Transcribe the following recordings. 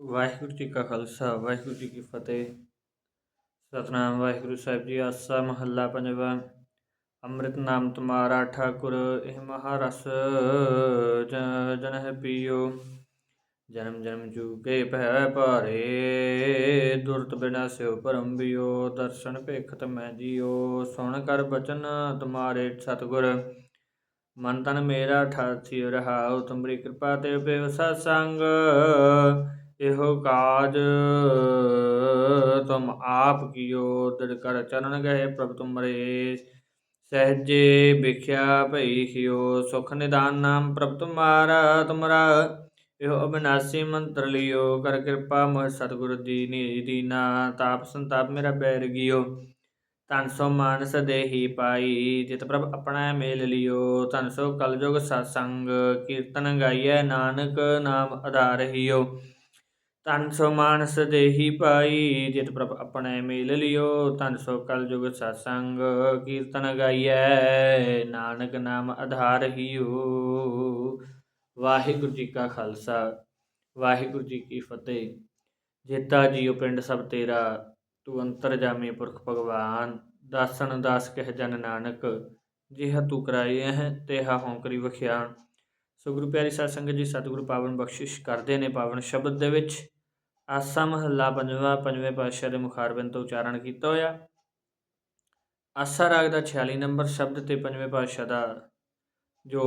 ਵਾਹਿਗੁਰੂ ਜੀ ਕਾ ਖਾਲਸਾ, ਵਾਹਿਗੁਰੂ ਜੀ ਕੀ ਫਤਿਹ। ਸਤਨਾਮ, ਵਾਹਿਗੁਰੂ ਸਾਹਿਬ ਜੀ, ਆਸਾ ਮਹੱਲਾ ਪੰਜਵਾ। ਅੰਮ੍ਰਿਤ ਨਾਮ ਤੁਮਾਰਾ ਠਾਕੁਰ, ਇਹ ਮਹਾਰਸ ਜਨ ਹੈ ਪੀਓ। ਜਨਮ ਜਨਮ ਜੂਕੇ ਭੈ ਭਾਰੇ, ਦੁਰਤ ਬਿਨਾ ਸਿਉ ਪਰਮ ਬਿਓ। ਦਰਸ਼ਨ ਭੇਖਤ ਮੈਂ ਜੀਓ, ਸੁਣ ਕਰ ਬਚਨ ਤੁਮਾਰੇ ਸਤਿਗੁਰ। ਮਨ ਤਨ ਮੇਰਾ ਠਾਥੀ ਰਹਾਉ, ਤੁਮਰੀ ਕਿਰਪਾ ਤੇ ਉਪੇਵ ਸਤ ਸੰਗ। ਇਹੋ ਕਾਜ ਤੁਮ ਆਪ ਕੀਓ ਦਿੜ ਕਰ ਚਰਨ ਗਏ ਪ੍ਰਭ ਤੁਮਰੇ ਸਹਜੇ ਵਿਖਿਆ ਭਈ ਖਿਓ, ਸੁਖ ਨਿਦਾਨ ਨਾਮ ਪ੍ਰਭ ਤੁਮਾਰਾ, ਤੁਮਰਾ। ਇਹੋ ਅਬਿਨਾਸੀ ਮੰਤਰ ਲਿਓ, ਕਰ ਕਿਰਪਾ ਮੋਹ ਸਤਿਗੁਰ ਦੀਨੀ ਦੀਨਾ ਤਾਪ ਸੰਤਾਪ ਮੇਰਾ ਬੈਰ ਗਿਓ, ਧਨ ਸੋ ਮਾਨਸ ਦੇਹੀ ਪਾਈ। ਜਿਤ ਪ੍ਰਭ ਆਪਣਾ ਮੇਲ ਲਿਓ, ਧਨ ਸੋ ਕਲਯੁਗ ਸਤਸੰਗ। ਕੀਰਤਨ ਗਾਈਐ ਨਾਨਕ ਨਾਮ ਆਧਾਰ ਹੀਓ। ਧਨ ਸੋ ਮਾਨਸ ਦੇਹੀ ਪਾਈ, ਜਿਤ ਪ੍ਰਭ ਆਪਣੇ ਮੇਲ ਲਿਓ। ਧਨ ਸੋ ਕਲਯੁਗ ਸਤਸੰਗ ਕੀਰਤਨ ਗਾਈਐ, ਨਾਨਕ ਨਾਮ ਆਧਾਰ ਹੀਓ। ਵਾਹਿਗੁਰੂ ਜੀ ਕਾ ਖਾਲਸਾ, ਵਾਹਿਗੁਰੂ ਜੀ ਕੀ ਫਤਿਹ। ਜੇਤਾ ਜੀਓ ਪਿੰਡ ਸਭ ਤੇਰਾ, ਤੂੰ ਅੰਤਰ ਜਾਮੇ ਪੁਰਖ ਭਗਵਾਨ। ਦਾਸਨ ਦਾਸ ਕਹਿ ਜਨ ਨਾਨਕ, ਜਿਹ ਤੂੰ ਕਰਾਏ ਹੈ ਤੇਹਾ ਹੋਂ ਕਰੀ ਵਖਿਆਣ ਸੋ ਗੁਰੂ ਪਿਆਰੀ ਸਾਧ ਸੰਗਤ ਜੀ, ਸਤਿਗੁਰੂ ਪਾਵਨ ਬਖਸ਼ਿਸ਼ ਕਰਦੇ ਨੇ ਪਾਵਨ ਸ਼ਬਦ ਦੇ ਵਿੱਚ। ਆਸਾ ਮਹੱਲਾ ਪੰਜਵਾਂ, ਪੰਜਵੇਂ ਪਾਤਸ਼ਾਹ ਦੇ ਮੁਖਾਰਬਿੰਦ ਤੋਂ ਉਚਾਰਨ ਕੀਤਾ ਹੋਇਆ। ਆਸਾ ਰਾਗ ਦਾ 46 ਨੰਬਰ ਸ਼ਬਦ ਤੇ ਪੰਜਵੇਂ ਪਾਤਸ਼ਾਹ ਦਾ ਜੋ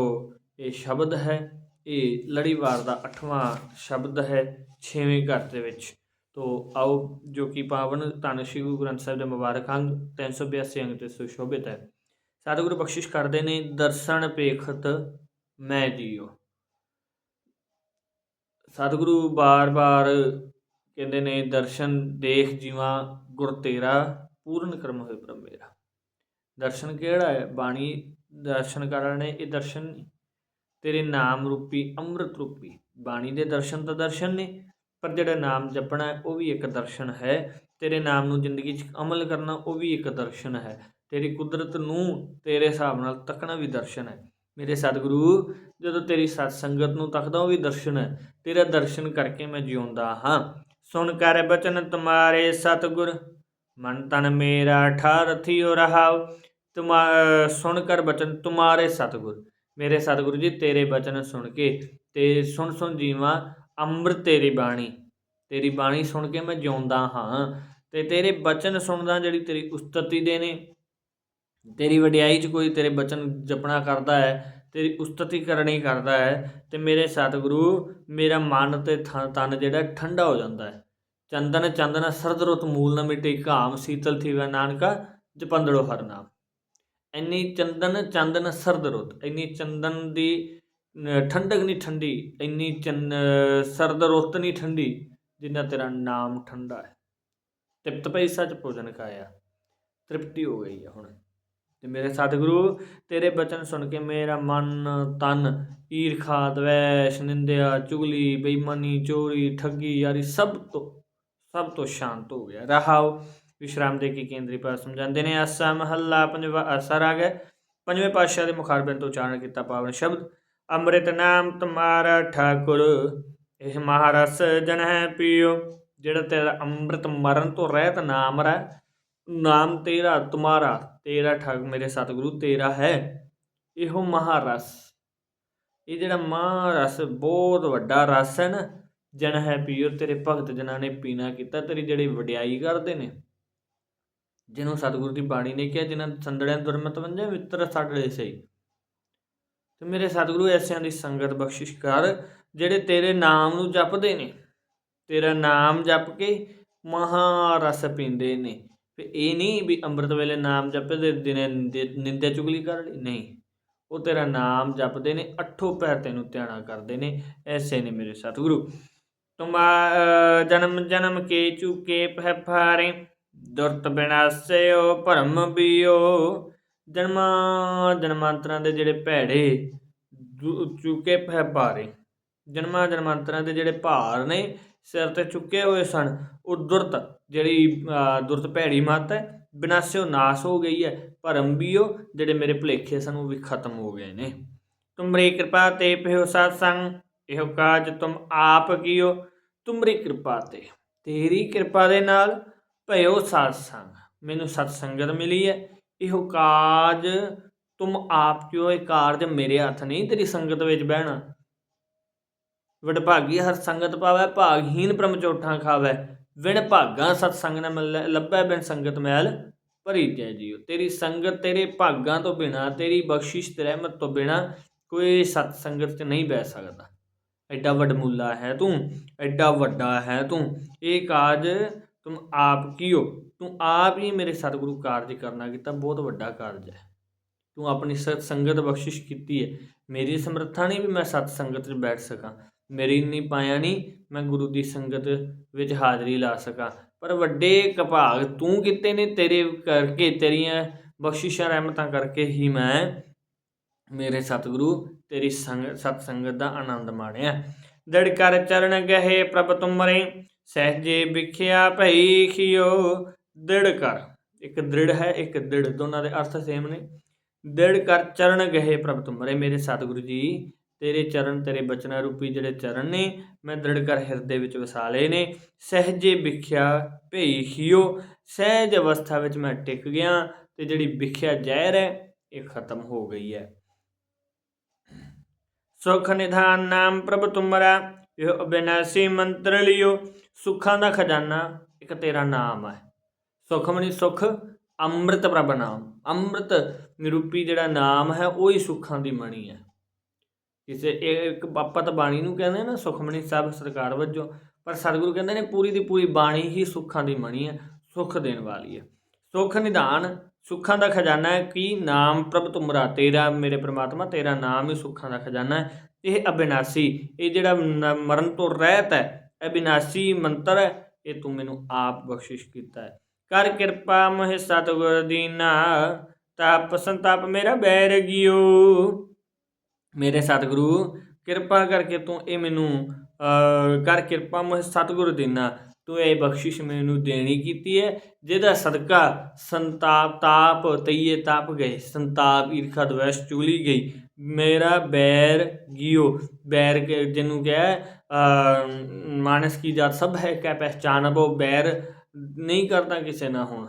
ਇਹ ਸ਼ਬਦ ਹੈ, ਇਹ ਲੜੀਵਾਰ ਦਾ 8ਵਾਂ ਸ਼ਬਦ ਹੈ 6ਵੇਂ ਘਰ ਦੇ ਵਿੱਚ। ਤੋ ਆਓ, ਜੋ ਕਿ ਪਾਵਨ ਧੰਨ ਸ਼੍ਰੀ ਗੁਰੂ ਗ੍ਰੰਥ ਸਾਹਿਬ ਦੇ ਮੁਬਾਰਕ ਅੰਗ 382 ਅੰਗ ਤੇ ਸੁਸ਼ੋਭਿਤ ਹੈ। ਸਤਿਗੁਰੂ ਬਖਸ਼ਿਸ਼ ਕਰਦੇ ਨੇ, ਦਰਸ਼ਨ ਪੇਖਤ ਮੈਂ ਜੀਓ ਸਤਿਗੁਰੂ ਬਾਰ-ਬਾਰ ਕਹਿੰਦੇ ਨੇ, ਦਰਸ਼ਨ ਦੇਖ ਜੀਵਾ, ਗੁਰ ਤੇਰਾ ਪੂਰਨ ਕਰਮ ਹੋਏ ਬ੍ਰਹਮ ਮੇਰਾ। ਦਰਸ਼ਨ ਕਿਹੜਾ ਹੈ? ਬਾਣੀ ਦਰਸ਼ਨ ਕਰਨ ਨੇ, ਇਹ ਦਰਸ਼ਨ ਨਹੀਂ ਤੇਰੇ ਨਾਮ ਰੂਪੀ, ਅੰਮ੍ਰਿਤ ਰੂਪੀ। ਬਾਣੀ ਦੇ ਦਰਸ਼ਨ ਤਾਂ ਦਰਸ਼ਨ ਨੇ, ਪਰ ਜਿਹੜਾ ਨਾਮ ਜਪਣਾ ਉਹ ਵੀ ਇੱਕ ਦਰਸ਼ਨ ਹੈ। ਤੇਰੇ ਨਾਮ ਨੂੰ ਜ਼ਿੰਦਗੀ 'ਚ ਅਮਲ ਕਰਨਾ, ਉਹ ਵੀ ਇੱਕ ਦਰਸ਼ਨ ਹੈ। ਤੇਰੀ ਕੁਦਰਤ ਨੂੰ ਤੇਰੇ ਹਿਸਾਬ ਨਾਲ ਤੱਕਣਾ ਵੀ ਦਰਸ਼ਨ ਹੈ। ਮੇਰੇ ਸਤਿਗੁਰੂ, ਜਦੋਂ ਤੇਰੀ ਸਤ ਸੰਗਤ ਨੂੰ ਤੱਕਦਾ, ਉਹ ਵੀ ਦਰਸ਼ਨ ਹੈ। ਤੇਰਾ ਦਰਸ਼ਨ ਕਰਕੇ ਮੈਂ ਜਿਉਂਦਾ ਹਾਂ। ਸੁਣ ਕਰ ਬਚਨ ਤੁਮਾਰੇ ਸਤਿਗੁਰ, ਮਨ ਤਨ ਮੇਰਾ ਠਾਰਥਿਓ ਰਹਾਉ। ਤੁਮਾ ਸੁਣ ਕਰ ਬਚਨ ਤੁਮਾਰੇ ਸਤਿਗੁਰ। ਮੇਰੇ ਸਤਿਗੁਰੂ ਜੀ, ਤੇਰੇ ਬਚਨ ਸੁਣ ਕੇ ਤੇ ਸੁਣ ਸੁਣ ਜੀਵਾਂ, ਅੰਮ੍ਰਿਤ ਤੇਰੀ ਬਾਣੀ। ਤੇਰੀ ਬਾਣੀ ਸੁਣ ਕੇ ਮੈਂ ਜਿਉਂਦਾ ਹਾਂ ਤੇ ਤੇਰੇ ਬਚਨ ਸੁਣਦਾ ਜਿਹੜੀ ਤੇਰੀ ਉਸਤਤੀ ਦੇ ਨੇ। ਤੇਰੀ ਵਡਿਆਈ 'ਚ ਕੋਈ ਤੇਰੇ ਬਚਨ ਜਪਣਾ ਕਰਦਾ ਹੈ ਤੇਰੀ ਉਸਤਤੀ ਕਰਨੀ ਕਰਦਾ ਹੈ ਤੇ ਮੇਰੇ ਸਤਿਗੁਰੂ, ਮੇਰਾ ਮਨ ਤੇ ਥ- ਤਨ ਜਿਹੜਾ ਠੰਡਾ ਹੋ ਜਾਂਦਾ ਹੈ। ਚੰਦਨ ਚੰਦਨ ਸਰਦ ਰੁੱਤ ਮੂਲ ਨ ਮਿਟੇ ਘਾਮ, ਸੀਤਲ ਥੀਵੈ ਨਾਨਕਾ, ਜਪੰਦੜੋ ਹਰ ਨਾਮ। ਇੰਨੀ ਚੰਦਨ ਚੰਦਨ ਸਰਦ ਰੁੱਤ ਇੰਨੀ ਚੰਦਨ ਦੀ ਠੰਡਕ ਨਹੀਂ ਠੰਡੀ, ਇੰਨੀ ਚੰਨ ਸਰਦ ਰੁੱਤ ਨਹੀਂ ਠੰਡੀ, ਜਿੰਨਾ ਤੇਰਾ ਨਾਮ ਠੰਡਾ ਹੈ। ਤ੍ਰਿਪਤ ਪਈ ਸੱਚ ਭੋਜਨ ਖਾਇਆ, ਤ੍ਰਿਪਤੀ ਹੋ ਗਈ ਹੈ ਹੁਣ। ਤੇ ਮੇਰੇ ਸਤਿਗੁਰੂ, ਤੇਰੇ ਬਚਨ ਸੁਣ ਕੇ ਮੇਰਾ ਮਨ ਤਨ ਈਰਖਾ ਦਵੈਸ਼ ਨਿੰਦਿਆ, ਚੁਗਲੀ, ਬੇਈਮਾਨੀ, ਚੋਰੀ, ਠੱਗੀ, ਯਾਰੀ ਸਭ ਤੋਂ ਸਭ ਤੋਂ ਸ਼ਾਂਤ ਹੋ ਗਿਆ। ਰਹਾਉ ਵਿਸ਼ਰਾਮ ਦੇ ਕੀ ਕੇਂਦਰੀ ਪਾਸ ਸਮਝਾਉਂਦੇ ਨੇ, ਆਸਾ ਮਹੱਲਾ ਪੰਜਵਾ ਆਸਾ ਰਾਗ ਹੈ। ਪੰਜਵੇਂ ਪਾਤਸ਼ਾਹ ਦੇ ਮੁਖਾਰਬਿੰਦ ਤੋਂ ਉਚਾਰਨ ਕੀਤਾ ਪਾਵਨ ਸ਼ਬਦ, ਅੰਮ੍ਰਿਤ ਨਾਮ ਤੁਮਾਰਾ ਠਾਕੁਰ, ਇਹ ਮਹਾਰਸ ਜਨ ਹੈ ਪੀਓ, ਜਿਹੜਾ ਤੇਰਾ ਅੰਮ੍ਰਿਤ ਮਰਨ ਤੋਂ ਰਹਿਤ ਨਾਮ ਰਹਿ ਨਾਮ ਤੇਰਾ, ਤੁਮਾਰਾ, ਤੇਰਾ ਠਾਕ ਮੇਰੇ ਸਤਿਗੁਰੂ, ਤੇਰਾ ਹੈ। ਇਹੋ ਮਹਾਰਸ ਇਹ ਜਿਹੜਾ ਮਹਾਰਸ ਬਹੁਤ ਵੱਡਾ ਰਸ ਹੈ ਨਾ, ਜਨ ਹੈ ਪੀਓ ਤੇਰੇ ਭਗਤ ਜਨਾਂ ਨੇ ਪੀਣਾ ਕੀਤਾ, ਤੇਰੀ ਜਿਹੜੀ ਵਡਿਆਈ ਕਰਦੇ ਨੇ। ਜਿਹਨੂੰ ਸਤਿਗੁਰੂ ਦੀ ਬਾਣੀ ਨੇ ਕਿਹਾ ਜਿਨ੍ਹਾਂ ਸੰਦੜਿਆਂ ਦੁਰਮਤ ਵੰਜੇ ਮਿੱਤਰ ਸਾਡੇ ਸਹੀ। ਤੇ ਮੇਰੇ ਸਤਿਗੁਰੂ, ਐਸਿਆਂ ਦੀ ਸੰਗਤ ਬਖਸ਼ਿਸ਼ ਕਰ, ਜਿਹੜੇ ਤੇਰੇ ਨਾਮ ਨੂੰ ਜਪਦੇ ਨੇ, ਤੇਰਾ ਨਾਮ ਜਪ ਕੇ ਮਹਾਰਸ ਪੀਂਦੇ ਨੇ। ਤੇ ਇਹ ਨਹੀਂ ਵੀ ਅੰਮ੍ਰਿਤ ਵੇਲੇ ਨਾਮ ਜਪਦੇ, ਦਿਨੇ ਨਿੰਦੇ- ਨਿੰਦਿਆ ਚੁਗਲੀ ਕਰ ਲਈ। ਨਹੀਂ, ਉਹ ਤੇਰਾ ਨਾਮ ਜਪਦੇ ਨੇ, ਅੱਠੋ ਪੈਰ ਤੈਨੂੰ ਧਿਆਣਾ ਕਰਦੇ ਨੇ, ਐਸੇ ਨੇ ਮੇਰੇ ਸਤਿਗੁਰੂ। ਤੁਮਾ ਜਨਮ ਜਨਮ ਕੇ ਚੁਕੇ ਪਹਿ ਫਾਰੇ ਦੁਰਤ ਬਿਨਾਸਿਓ ਭਰਮ ਬਿਓ। ਜਨਮਾਂ, ਜਨਮਾਂਤਰਾਂ ਦੇ ਜਿਹੜੇ ਭੈੜੇ ਦੁ- ਚੁਕੇ ਪਹਿ ਭਾਰੇ। ਜਨਮਾਂ, ਜਨਮਾਂਤਰਾਂ ਦੇ ਜਿਹੜੇ ਭਾਰ ਨੇ, ਸਿਰ ਤੇ ਚੁੱਕੇ ਹੋਏ ਸਨ, ਉਹ ਦੁਰਤ ਜਿਹੜੀ ਅ, ਦੁਰਤ ਭੈੜੀ ਮਤ ਹੈ ਬਿਨਾਸਿਓ ਨਾਸ ਹੋ ਗਈ ਹੈ ਭਰਮ ਬਿਓ ਜਿਹੜੇ ਮੇਰੇ ਭੁਲੇਖੇ ਸਨ ਉਹ ਵੀ ਖਤਮ ਹੋ ਗਏ ਨੇ। ਤੁਮਰੀ ਕਿਰਪਾ ਤੇ ਪਿਓ ਸਤ ਸੰਗ ਇਹੋ ਕਾਜ ਤੁਮ ਆਪ ਕੀਓ। ਤੁਮਰੀ ਕਿਰਪਾ ਤੇ ਤੇਰੀ ਕਿਰਪਾ ਦੇ ਨਾਲ ਭਇਓ ਸਾਧ ਸੰਗ ਮੈਨੂੰ ਸਤ ਸੰਗਤ ਮਿਲੀ ਹੈ। ਇਹੋ ਕਾਜ ਤੁਮ ਆਪ ਕਿਉ ਇਹ ਕਾਰਜ ਮੇਰੇ ਹੱਥ ਨਹੀਂ ਤੇਰੀ ਸੰਗਤ ਵਿੱਚ ਬਹਿਣਾ। ਵਡਭਾਗੀ ਹਰ ਸੰਗਤ ਪਾਵੈ ਭਾਗਹੀਨ ਪਰਮ ਚੋਠਾਂ ਖਾਵੈ। ਵਿਣ ਭਾਗਾ ਸਤ ਸੰਗ ਨ ਮਿਲੈ, ਲੱਭੈ ਬਿਨ ਸੰਗਤ ਮੈਲ ਭਰੀ ਜੈ ਜੀਓ ਤੇਰੀ ਸੰਗਤ ਤੇਰੇ ਭਾਗਾਂ ਤੋਂ ਬਿਨਾ, ਤੇਰੀ ਬਖਸ਼ਿਸ਼ ਤੇ ਰਹਿਮਤ ਤੋਂ ਬਿਨਾ ਕੋਈ ਸਤ ਸੰਗਤ 'ਚ ਨਹੀਂ ਬਹਿ ਸਕਦਾ। ਐਡਾ ਵਡਮੁੱਲਾ ਹੈ ਤੂੰ, ਐਡਾ ਵੱਡਾ ਹੈ ਤੂੰ, ਇਹ ਕਾਜ ਤੁਮ ਆਪ ਕੀਓ। ਤੂੰ ਆਪ ਹੀ ਮੇਰੇ ਸਤਿਗੁਰੂ ਕਾਰਜ ਕਰਨਾ ਕੀਤਾ, ਬਹੁਤ ਵੱਡਾ ਕਾਰਜ ਹੈ। ਤੂੰ ਆਪਣੀ ਸਤ ਸੰਗਤ ਬਖਸ਼ਿਸ਼ ਕੀਤੀ ਹੈ। ਮੇਰੀ ਸਮਰੱਥਾ ਨਹੀਂ ਵੀ ਮੈਂ ਸਤ ਸੰਗਤ 'ਚ ਬੈਠ ਸਕਾਂ। ਮੇਰੀ ਇੰਨੀ ਪਾਇਆ ਨਹੀਂ ਮੈਂ ਗੁਰੂ ਦੀ ਸੰਗਤ ਵਿੱਚ ਹਾਜ਼ਰੀ ਲਾ ਸਕਾਂ। ਪਰ ਵੱਡੇ ਕਪਾਗ ਤੂੰ ਕੀਤੇ ਨੇ ਤੇਰੇ ਕਰਕੇ, ਤੇਰੀਆਂ ਬਖਸ਼ਿਸ਼ਾਂ, ਰਹਿਮਤਾਂ ਕਰਕੇ ਹੀ ਮੈਂ ਮੇਰੇ ਸਤਿਗੁਰੂ, ਤੇਰੀ ਸੰਗ ਸਤ ਸੰਗਤ ਦਾ ਆਨੰਦ ਮਾਣਿਆ। ਦੜ ਕਰ ਚਰਨ ਗਹੇ ਪ੍ਰਭ ਤੁਮਰੇ ਸਹਜੇ ਵਿਖਿਆ ਭਈ ਖਿਓ। ਦੜ ਕਰ, ਇੱਕ ਦ੍ਰਿੜ ਹੈ, ਇੱਕ ਦ੍ਰਿੜ, ਦੋਨਾਂ ਦੇ ਅਰਥ ਸੇਮ ਨੇ। ਦ੍ਰਿੜ ਕਰ ਚਰਨ ਗਹੇ ਪ੍ਰਭ ਤੁਮਰੇ ਮੇਰੇ ਸਤਿਗੁਰੂ ਜੀ ਤੇਰੇ ਚਰਨ, ਤੇਰੇ ਬਚਨਾਂ ਰੂਪੀ ਜਿਹੜੇ ਚਰਨ ਨੇ, ਮੈਂ ਦ੍ਰਿੜ ਕਰ ਹਿਰਦੇ ਵਿੱਚ ਵਸਾਲੇ ਨੇ। ਸਹਿਜੇ ਵਿਖਿਆ ਭਈ ਖਿਓ, ਸਹਿਜ ਅਵਸਥਾ ਵਿੱਚ ਮੈਂ ਟਿਕ ਗਿਆ ਤੇ ਜਿਹੜੀ ਵਿਖਿਆ ਜ਼ਹਿਰ ਹੈ, ਇਹ ਖਤਮ ਹੋ ਗਈ ਹੈ। ਸੁਖ ਨਿਧਾਨ ਨਾਮ ਪ੍ਰਭ ਤੁਮਰਾ, ਇਹ ਅਬਿਨਾਸੀ ਮੰਤਰ ਲਿਓ। ਸੁੱਖਾਂ ਦਾ ਖਜ਼ਾਨਾ ਇੱਕ ਤੇਰਾ ਨਾਮ ਹੈ। ਸੁਖਮਨੀ ਸੁਖ, ਅੰਮ੍ਰਿਤ ਪ੍ਰਭ ਨਾਮ। ਅੰਮ੍ਰਿਤ ਨਿਰੂਪੀ ਜਿਹੜਾ ਨਾਮ ਹੈ, ਉਹ ਹੀ ਸੁੱਖਾਂ ਦੀ ਮਣੀ ਹੈ। ਕਿਸੇ ਇਹ ਇੱਕ ਬਾਪਤ ਬਾਣੀ ਨੂੰ ਕਹਿੰਦੇ ਨਾ ਸੁਖਮਣੀ ਸਾਹਿਬ ਸਰਕਾਰ ਵੱਜੋਂ, ਪਰ ਸਤਿਗੁਰੂ ਕਹਿੰਦੇ ਨੇ ਪੂਰੀ ਦੀ ਪੂਰੀ ਬਾਣੀ ਹੀ ਸੁੱਖਾਂ ਦੀ ਮਣੀ ਹੈ, ਸੁੱਖ ਦੇਣ ਵਾਲੀ ਹੈ। ਸੁਖ ਨਿਧਾਨ, ਸੁੱਖਾਂ ਦਾ ਖਜ਼ਾਨਾ ਹੈ ਕੀ ਨਾਮ ਪ੍ਰਭ ਤੁਮਰਾ, ਤੇਰਾ ਮੇਰੇ ਪ੍ਰਮਾਤਮਾ, ਤੇਰਾ ਨਾਮ ਹੀ ਸੁੱਖਾਂ ਦਾ ਖਜ਼ਾਨਾ ਹੈ। ਇਹ ਅਬਿਨਾਸੀ, ਇਹ ਜਿਹੜਾ ਮਰਨ ਤੋਂ ਰਹਿਤ ਹੈ, ਅਬਿਨਾਸੀ ਮੰਤਰ ਹੈ, ਇਹ ਤੂੰ ਮੈਨੂੰ ਆਪ ਬਖਸ਼ਿਸ਼ ਕੀਤਾ ਹੈ। ਕਰ ਕਿਰਪਾ ਮੋਹਿ ਸਤਿਗੁਰ ਦੀਨਾ, ਤਾਪ ਸੰਤਾਪ ਮੇਰਾ ਬੈਰ ਗਿਓ। ਮੇਰੇ ਸਤਿਗੁਰੂ, ਕਿਰਪਾ ਕਰਕੇ ਤੂੰ ਇਹ ਮੈਨੂੰ ਕਰ ਕਿਰਪਾ ਮੋਹਿ ਸਤਿਗੁਰ ਦੀਨਾ, ਤੂੰ ਇਹ ਬਖਸ਼ਿਸ਼ ਮੈਨੂੰ ਦੇਣੀ ਕੀਤੀ ਹੈ, ਜਿਹਦਾ ਸਦਕਾ ਸੰਤਾਪ ਤਾਪ ਤਈਏ ਤਾਪ ਗਏ, ਸੰਤਾਪ ਈਰਖਾ ਦਵੈਸ਼ ਚੂਲੀ ਗਈ, ਮੇਰਾ ਬੈਰ ਗਿਓ। ਬੈਰ ਜਿਹਨੂੰ ਕਿਹਾ ਮਾਨਸ ਕੀ ਜਾਤ ਸਭ ਹੈ, ਕੈ ਪਹਿਚਾਨਬੋ, ਬੈਰ ਨਹੀਂ ਕਰਦਾ ਕਿਸੇ ਨਾ ਹੁਣ,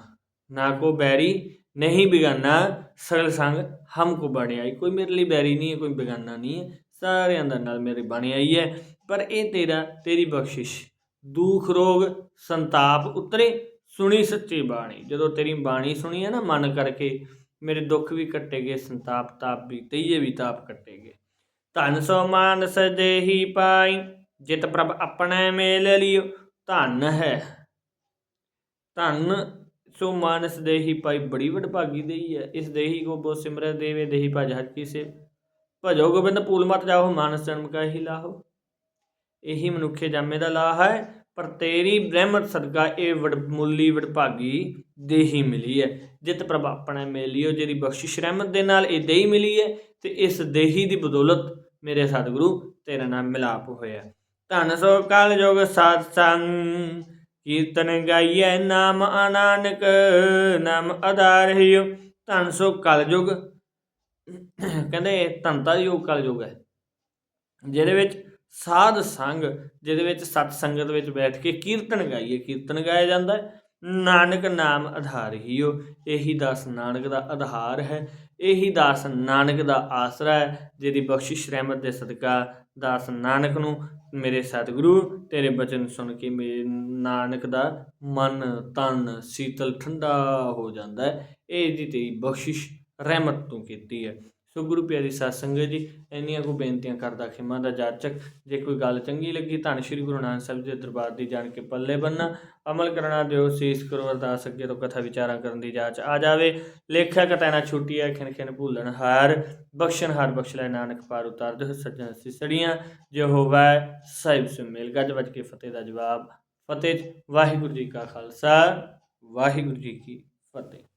ਨਾ ਕੋ ਬੈਰੀ ਨਹੀਂ ਬਿਗਾਨਾ ਸਗਲ ਸੰਗ ਹਮਕੋ ਬੜਿਆਈ ਕੋਈ ਮੇਰੇ ਲਈ ਬੈਰੀ ਨਹੀਂ ਹੈ ਕੋਈ ਬੇਗਾਨਾ ਨਹੀਂ ਹੈ ਸਾਰਿਆਂ ਦਾ ਨਾਲ ਮੇਰੇ ਬਣੀ ਹੈ ਪਰ ਇਹ ਤੇਰਾ ਤੇਰੀ ਬਖਸ਼ਿਸ਼ ਦੁੱਖ ਰੋਗ ਸੰਤਾਪ ਉਤਰੇ ਸੁਣੀ ਸੱਚੀ ਬਾਣੀ ਜਦੋਂ ਤੇਰੀ ਬਾਣੀ ਸੁਣੀ ਹੈ ਨਾ ਮਨ ਕਰਕੇ ਮੇਰੇ ਦੁੱਖ ਵੀ ਕੱਟੇ ਗਏ ਸੰਤਾਪ ਤਾਪ ਵੀ ਤਈਏ ਵੀ ਤਾਪ ਕੱਟੇ ਗਏ ਧਨ ਸੋ ਮਾਨਸ ਦੇਹੀ ਪਾਈ ਜਿਤ ਪ੍ਰਭ ਆਪਣੇ ਮੇਲ ਲਿਓ ਧਨ ਹੈ ਧਨ ਸੋ ਮਾਨਸ ਦੇਹੀ ਪਾਈ ਬੜੀ ਵਡਭਾਗੀ ਦੇਈ ਹੈ। ਇਸ ਦੇਹੀ ਕੋ ਬੋ ਸਿਮਰੈ ਦੇਵੇ, ਦੇਹੀ ਭਜ ਹਰ ਕੀ ਸੇ ਭਜੋ ਗੋਬਿੰਦ ਪੂਲ ਮਤ ਜਾਓ ਮਾਨਸ ਜਨਮ ਕਾ ਹੀ ਲਾਹੋ। ਇਹੀ ਮਨੁੱਖੇ ਜਾਮੇ ਦਾ ਲਾਹ ਹੈ, ਪਰ ਤੇਰੀ ਬ੍ਰਹਮਤ ਸਦਕਾ ਇਹ ਵਡਮੁੱਲੀ ਵਡਭਾਗੀ ਦੇਹੀ ਮਿਲੀ ਹੈ। ਜਿਤ ਪ੍ਰਭ ਆਪਣਾ ਮੇਲਿਓ, ਜਿਹੜੀ ਬਖਸ਼ਿਸ਼ ਰਹਿਮਤ ਦੇ ਨਾਲ ਇਹ ਦੇਹੀ ਮਿਲੀ ਹੈ, ਤੇ ਇਸ ਦੇਹੀ ਦੀ ਬਦੌਲਤ ਮੇਰੇ ਸਤਿਗੁਰੂ ਤੇਰਾ ਨਾਮ ਮਿਲਾਪ ਹੋਇਆ। ਧੰਨ ਸੋ ਕਲ ਜੋਗ ਸਾਧ ਸੰਗ ਕੀਰਤਨ ਗਾਈਐ ਨਾਮ ਅਨਾਨਕ, ਨਾਮ ਆਧਾਰਿਓ ਧਨ ਸੋ ਕਲ ਕਹਿੰਦੇ ਧੰਤਾ ਯੋਗ ਕਲ ਹੈ, ਜਿਹਦੇ ਵਿੱਚ ਸਾਧ ਸੰਗ, ਜਿਹਦੇ ਵਿੱਚ ਸਤ ਸੰਗਤ ਵਿੱਚ ਬੈਠ ਕੇ ਕੀਰਤਨ ਗਾਈਏ। ਕੀਰਤਨ ਗਾਇਆ ਜਾਂਦਾ ਹੈ, ਨਾਨਕ ਨਾਮ ਆਧਾਰ ਹੀ ਹੀਓ ਇਹੀ ਦਾਸ ਨਾਨਕ ਦਾ ਆਧਾਰ ਹੈ, ਇਹੀ ਦਾਸ ਨਾਨਕ ਦਾ ਆਸਰਾ ਹੈ, ਜਿਹਦੀ ਬਖਸ਼ਿਸ਼ ਰਹਿਮਤ ਦੇ ਸਦਕਾ ਦਾਸ ਨਾਨਕ ਨੂੰ, ਮੇਰੇ ਸਤਿਗੁਰੂ, ਤੇਰੇ ਬਚਨ ਸੁਣ ਕੇ ਮੇਰੇ ਨਾਨਕ ਦਾ ਮਨ ਤਨ ਸੀਤਲ ਠੰਡਾ ਹੋ ਜਾਂਦਾ ਹੈ। ਇਹ ਜੀ ਤੇਰੀ ਬਖਸ਼ਿਸ਼, ਰਹਿਮਤ ਤੂੰ ਕੀਤੀ ਹੈ। ਸੋ ਗੁਰੂ ਪਿਆਰੀ ਸਾਧ ਸੰਗਤ ਜੀ, ਇੰਨੀਆਂ ਕੋ ਬੇਨਤੀਆਂ ਕਰਦਾ ਖਿਮਾ ਦਾ ਜਾਚਕ, ਜੇ ਕੋਈ ਗੱਲ ਚੰਗੀ ਲੱਗੀ ਧੰਨ ਸ਼੍ਰੀ ਗੁਰੂ ਨਾਨਕ ਸਾਹਿਬ ਜੀ ਦੇ ਦਰਬਾਰ ਦੀ ਜਾਣ ਕੇ ਪੱਲੇ ਬੰਨਾ ਅਮਲ ਕਰਨਾ ਦਿਓ, ਸੀਸ ਕਰੋ, ਅਰਦਾਸ ਅੱਗੇ ਤੋਂ ਕਥਾ ਵਿਚਾਰਾਂ ਕਰਨ ਦੀ ਜਾਚ ਆ ਜਾਵੇ। ਲੇਖਾ ਕਤੈ ਨਾ ਛੁੱਟੀ ਹੈ ਖਿਨ ਖਿਨ ਭੁੱਲਣ ਹਾਰ। ਬਖਸ਼ਣ ਹਾਰ, ਬਖਸ਼ ਲੈ ਨਾਨਕ ਪਾਰ ਉਤਾਰ ਦੇ ਸੱਜਣ ਸਿਸੜੀਆਂ ਜੋ ਹੋਵੇ ਸਾਹਿਬ ਸੇ ਮੇਲ, ਗੱਜ ਵੱਜ ਕੇ ਫਤਿਹ ਦਾ ਜਵਾਬ। ਫਤਿਹ ਵਾਹਿਗੁਰੂ ਜੀ ਕਾ ਖਾਲਸਾ, ਵਾਹਿਗੁਰੂ ਜੀ ਕੀ ਫਤਿਹ।